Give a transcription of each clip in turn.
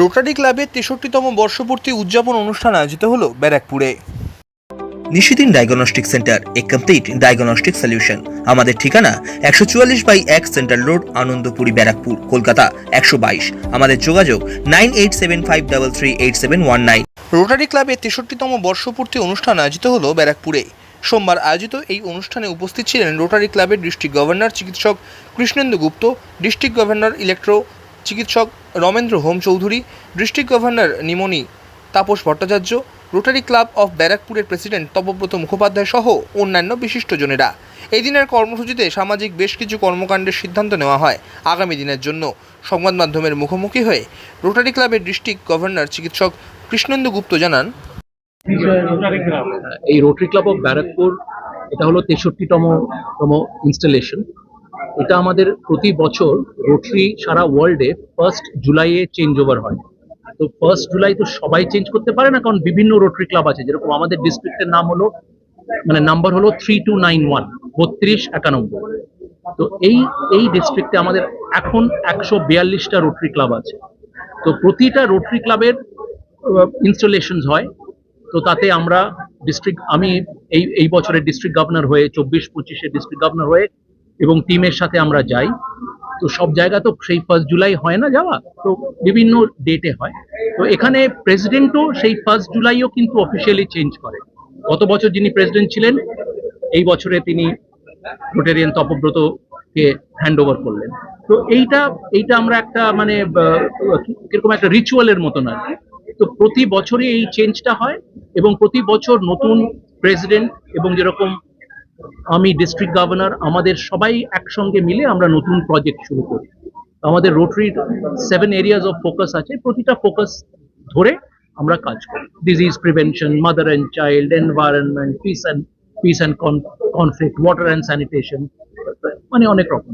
Rotary ক্লাবের তেষট্টিতম বর্ষপূর্তি উদযাপন অনুষ্ঠান আয়োজিত হলো ব্যারাকপুরে। Nishidin diagnostic centre, a complete diagnostic solution. আমাদের ঠিকানা একশো চুয়াল্লিশ বাই এক সেন্ট্রাল রোড, আনন্দপুরি ব্যারাকপুর, কলকাতা একশো বাইশ। আমাদের যোগাযোগ nine eight seven five double three eight seven one nine. Rotary ক্লাবের তেষট্টিতম বর্ষপূর্তি অনুষ্ঠান আয়োজিত হলো ব্যারাকপুরে। সোমবার আয়োজিত এই অনুষ্ঠানে উপস্থিত ছিলেন রোটারি ক্লাবের ডিস্ট্রিক্ট গভর্নর চিকিৎসক Krishnendu Gupta, district governor elect চিকিৎসক Ramendra Hom Chowdhury, district governor nominee Tapas Bhattacharya, Rotary club of ব্যারাকপুরের প্রেসিডেন্ট তপব্রত মুখোপাধ্যায় সহ অন্যান্য বিশিষ্টজনেরা এই দিনের কর্মসূচিতে সামাজিক বেশ কিছু কর্মকাণ্ডের সিদ্ধান্ত নেওয়া হয় আগামী দিনের জন্য। সংবাদ মাধ্যমের মুখোমুখি হয়ে রোটারি ক্লাবের ডিস্ট্রিক্ট গভর্নর চিকিৎসক কৃষ্ণেন্দু গুপ্ত জানান, এই রোটারি ক্লাব অফ ব্যারাকপুর, এটা হলো তেষট্টিতম তম ইনস্টলেশন এটা আমাদের প্রতি বছর রোটারি সারা ওয়ার্ল্ডে ফার্স্ট জুলাইয়ে চেঞ্জ ওভার হয়। তো ফার্স্ট জুলাই তো সবাই চেঞ্জ করতে পারে না, কারণ বিভিন্ন রোটারি ক্লাব আছে। যেরকম আমাদের ডিস্ট্রিক্টের নাম হলো মানে নাম্বার হলো থ্রি টু নাইন ওয়ান বত্রিশ একানব্বই। তো এই এই ডিস্ট্রিক্টে আমাদের এখন একশো বিয়াল্লিশটা রোটারি ক্লাব আছে। তো প্রতিটা রোটারি ক্লাবের ইনস্টলেশন হয়। তো তাতে আমরা ডিস্ট্রিক্ট আমি এই এই বছরের ডিস্ট্রিক্ট গভর্নর হয়ে, চব্বিশ পঁচিশে ডিস্ট্রিক্ট গভর্নর হয়ে এবং টিমের সাথে আমরা যাই। তো সব জায়গা তো সেই ফার্স্ট জুলাই হয় না যাওয়া? তো বিভিন্ন ডেটে হয়। তো এখানে প্রেসিডেন্টও সেই ফার্স্ট জুলাইও কিন্তু অফিসিয়ালি চেঞ্জ করে। গত বছর যিনি প্রেসিডেন্ট ছিলেন, এই বছরে তিনি রোটেরিয়ান তপব্রতকে হ্যান্ড ওভার করলেন। তো এইটা এইটা আমরা একটা মানে কীরকম একটা রিচুয়ালের মতন আর কি। তো প্রতি বছরই এই চেঞ্জটা হয় এবং প্রতি বছর নতুন প্রেসিডেন্ট এবং যেরকম আমি ডিস্ট্রিক্ট গভর্নর আমাদের সবাই একসঙ্গে মিলে আমরা নতুন প্রজেক্ট শুরু করি। আমাদের রোটারির সেভেন এরিয়াজ অফ ফোকাস আছে প্রতিটা ফোকাস ধরে আমরা কাজ করি। Disease prevention mother and child environment peace and peace and conflict water and sanitation মানে অনেক রকম।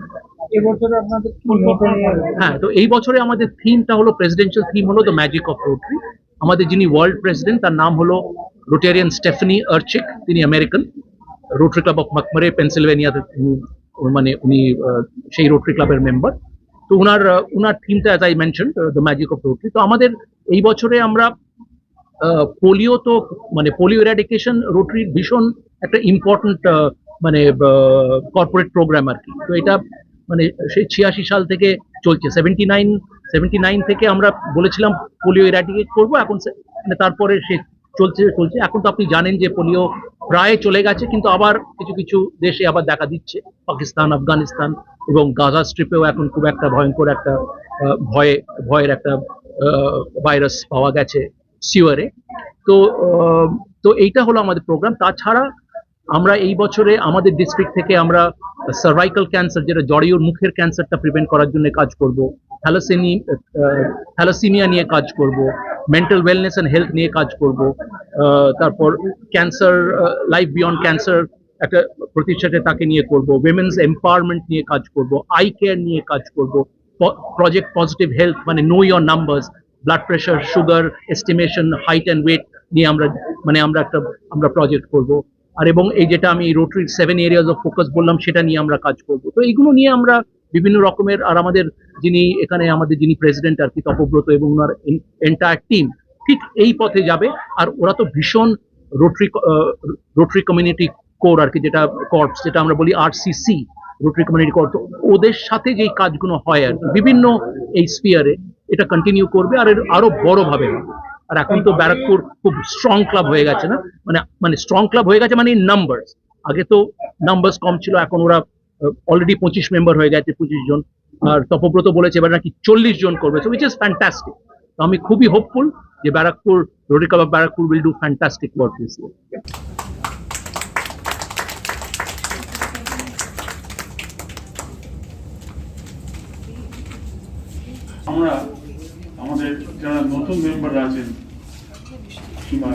হ্যাঁ তো এই বছরে আমাদের থিমটা হলো প্রেসিডেন্সিয়াল থিম হলো দ্য ম্যাজিক অফ রোটারি আমাদের যিনি ওয়ার্ল্ড প্রেসিডেন্ট তার নাম হলো রোটেরিয়ান স্টেফনি আর্চিক তিনি American Rotary club of McMurray পেনসিলভেনিয়াতে মানে উনি সেই রোটারি ক্লাবের মেম্বার তো উনার উনার থিমটা as I mention the magic of Rotary তো আমাদের এই বছরে আমরা পোলিও তো মানে পোলিও এরাডিকেশন রোটারির ভীষণ একটা ইম্পর্টেন্ট মানে কর্পোরেট প্রোগ্রাম আর কি। তো এটা মানে সেই ছিয়াশি সাল থেকে চলছে। সেভেন্টি নাইন সেভেন্টি নাইন থেকে আমরা বলেছিলাম পোলিও এরাডিকেট করব। এখন মানে তারপরে সে চলছে চলছে। এখন তো আপনি জানেন যে পোলিও প্রায় চলে গেছে, কিন্তু আবার কিছু কিছু দেশে আবার দেখা দিচ্ছে। পাকিস্তান, আফগানিস্তান এবং গাজা স্ট্রিপেও এখন খুব একটা ভয়ঙ্কর একটা ভয়ে, ভয়ের একটা ভাইরাস পাওয়া গেছে সিওরে তো তো এইটা হলো আমাদের প্রোগ্রাম তাছাড়া আমরা এই বছরে আমাদের ডিস্ট্রিক্ট থেকে আমরা সার্ভাইকাল ক্যান্সার যেটা জরায়ুর মুখের ক্যান্সারটা প্রিভেন্ট করার জন্য কাজ করব থ্যালাসেমি থ্যালাসিমিয়া নিয়ে কাজ করব মেন্টাল ওয়েলনেস অ্যান্ড হেলথ নিয়ে কাজ করব তারপর ক্যান্সার লাইফ বিয়ন্ড ক্যান্সার একটা প্রতিষ্ঠাতে তাকে নিয়ে করব উইমেন্স এম্পাওয়ারমেন্ট নিয়ে কাজ করব আই কেয়ার নিয়ে কাজ করব প্রজেক্ট পজিটিভ হেলথ মানে know your numbers blood pressure sugar estimation height and weight নিয়ে আমরা মানে আমরা একটা, আমরা প্রজেক্ট করব। আর এবং এই যেটা আমি রোটারির সেভেন এরিয়াজ অফ ফোকাস বললাম, সেটা নিয়ে আমরা কাজ করব। তো এইগুলো নিয়ে আমরা বিভিন্ন রকমের, আর আমাদের যিনি এখানে আমাদের যিনি প্রেসিডেন্ট আর কি, তপব্রত এবং ওনার এন্টায়ার টিম ঠিক এই পথে যাবে। আর ওরা তো ভীষণ রোটারি রোটারি কমিউনিটি কোর আর কি, যেটা কর্পস যেটা আমরা বলি আরসিসি রোটারি কমিউনিটি কোর তো ওদের সাথে যেই কাজগুলো হয় আর বিভিন্ন এই স্পিয়ারে এটা কন্টিনিউ করবে আর আরও বড় ভাবে হবে। আর এখন তো ব্যারাকপুর খুব স্ট্রং ক্লাব হয়ে গেছে না? মানে মানে স্ট্রং ক্লাব হয়ে গেছে মানে নাম্বার আগে তো নাম্বারস কম ছিল, এখন ওরা অলরেডি পঁচিশ মেম্বার হয়ে গেছে, পঁচিশ জন। আর তপব্রত বলেছে এবার নাকি চল্লিশ জন করবে সো উইচ ইজ ফ্যান্টাস্টিক তো আমি খুবই হোপফুল যে Barrackpore Rotary club Barrackpore will do fantastic work this আমরা আমাদের যারা নতুন মেম্বার আছেন কিংবা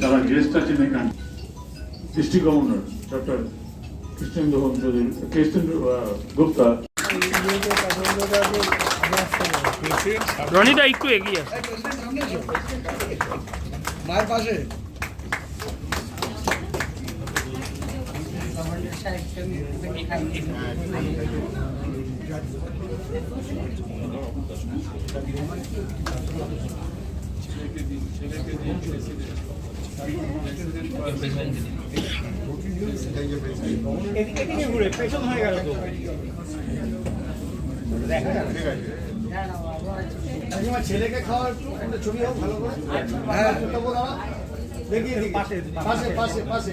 যারা গেস্ট আছেন এখানে district governor doctor Krishnendra Chowdhury Krishnendra Gupta. রনিদা একটু এগিয়ে মায়ের পাশে। ঘুরে পেছন হয়ে গেল তো ছেলেকে খাওয়া ছবি ভালো করে দেখি। পাশে পাশে পাশে। পাশে